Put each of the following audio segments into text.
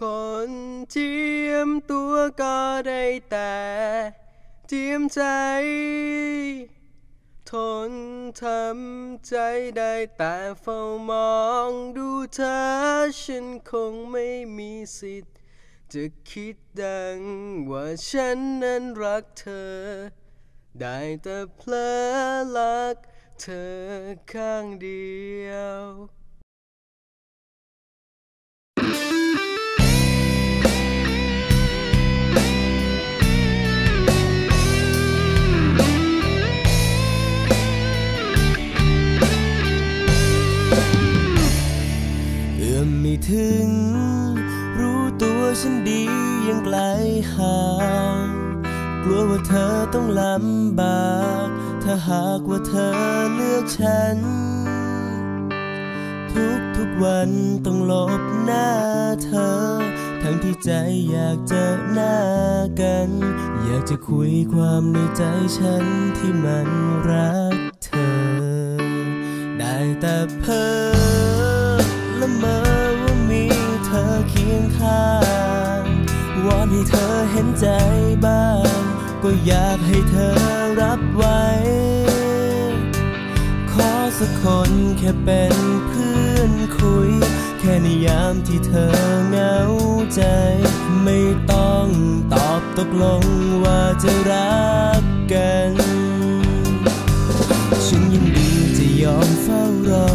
คนเจียมตัวก็ได้แต่เจียมใจ ทนทำใจได้แต่เฝ้ามองดูเธอ ฉันคงไม่มีสิทธิ์ จะคิดดังว่าฉันนั้นรักเธอ ได้แต่เพลอรักเธอข้างเดียว เอื้อมไม่ถึง รู้ตัวฉันดียังไกลห่างกลัวว่าเธอต้องลำบาก ถ้าหากว่าเธอเลือกฉัน ทุกทุกวันต้องลบหน้าเธอ ทั้งที่ใจอยากเจอหน้ากัน อยากจะคุยความในใจฉันที่มันรักเธอ ได้แต่เพ้อ เห็นใจบ้าง ก็อยากให้เธอรับไว้ ขอสักคนแค่เป็นเพื่อนคุย แค่ในยามที่เธอเหงาใจ ไม่ต้องตอบตกลงว่าจะรักกัน ฉันยินดีจะยอมเฝ้ารอ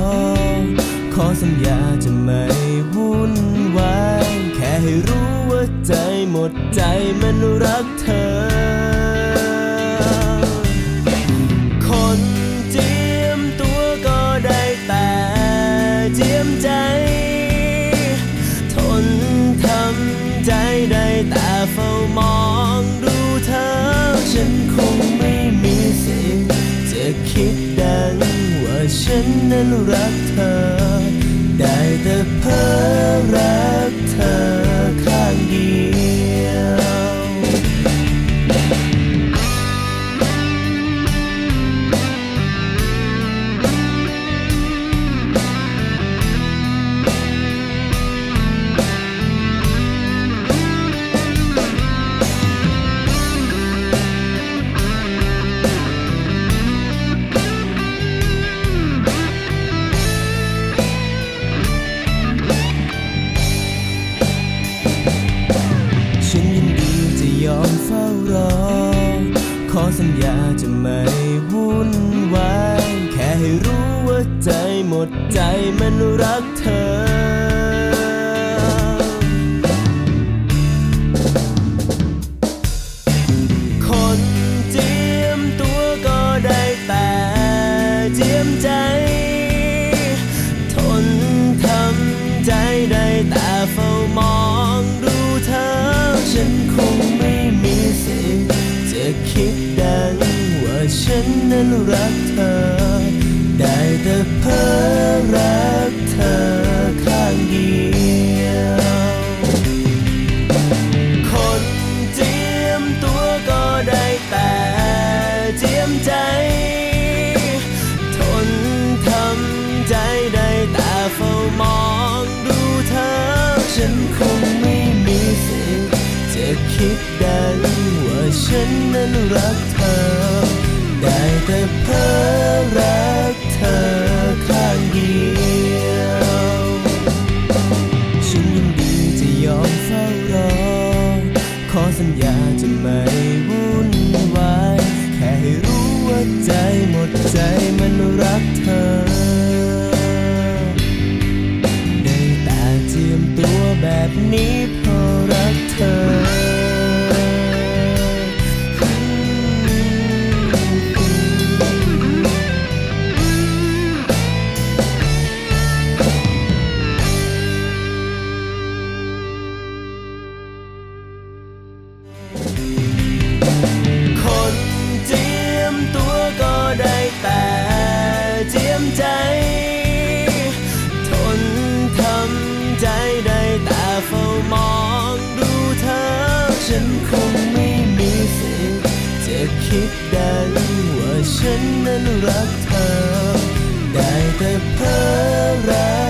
ขอสัญญาจะไม่วุ่นวายแค่ให้รู้ ใจหมดใจมันรักเธอ คนเจียมตัวก็ได้แต่เจียมใจ ทนทำใจได้แต่เฝ้ามองดูเธอ ฉันคงไม่มีสิทธิ์จะคิดดังว่าฉันนั้นรักเธอ ได้แต่เพ้อรักเธอ ข้ ขอสัญญาจะไม่วุ่นวาย แค่ให้รู้ว่าใจหมดใจมันรักเธอ คิดดังว่าฉันนั้นรักเธอ ได้แต่เพ้อรักเธอข้างเดียว ฉันนั้นรักเธอ ได้แต่เพ้อรักเธอข้างเดียวฉันยินดีจะยอมเฝ้ารอ ขอสัญญาจะไม่ คงไม่มีสิทธิ์จะคิดได้ว่าฉันนั้นรักเธอ ได้แต่เพ้อรัก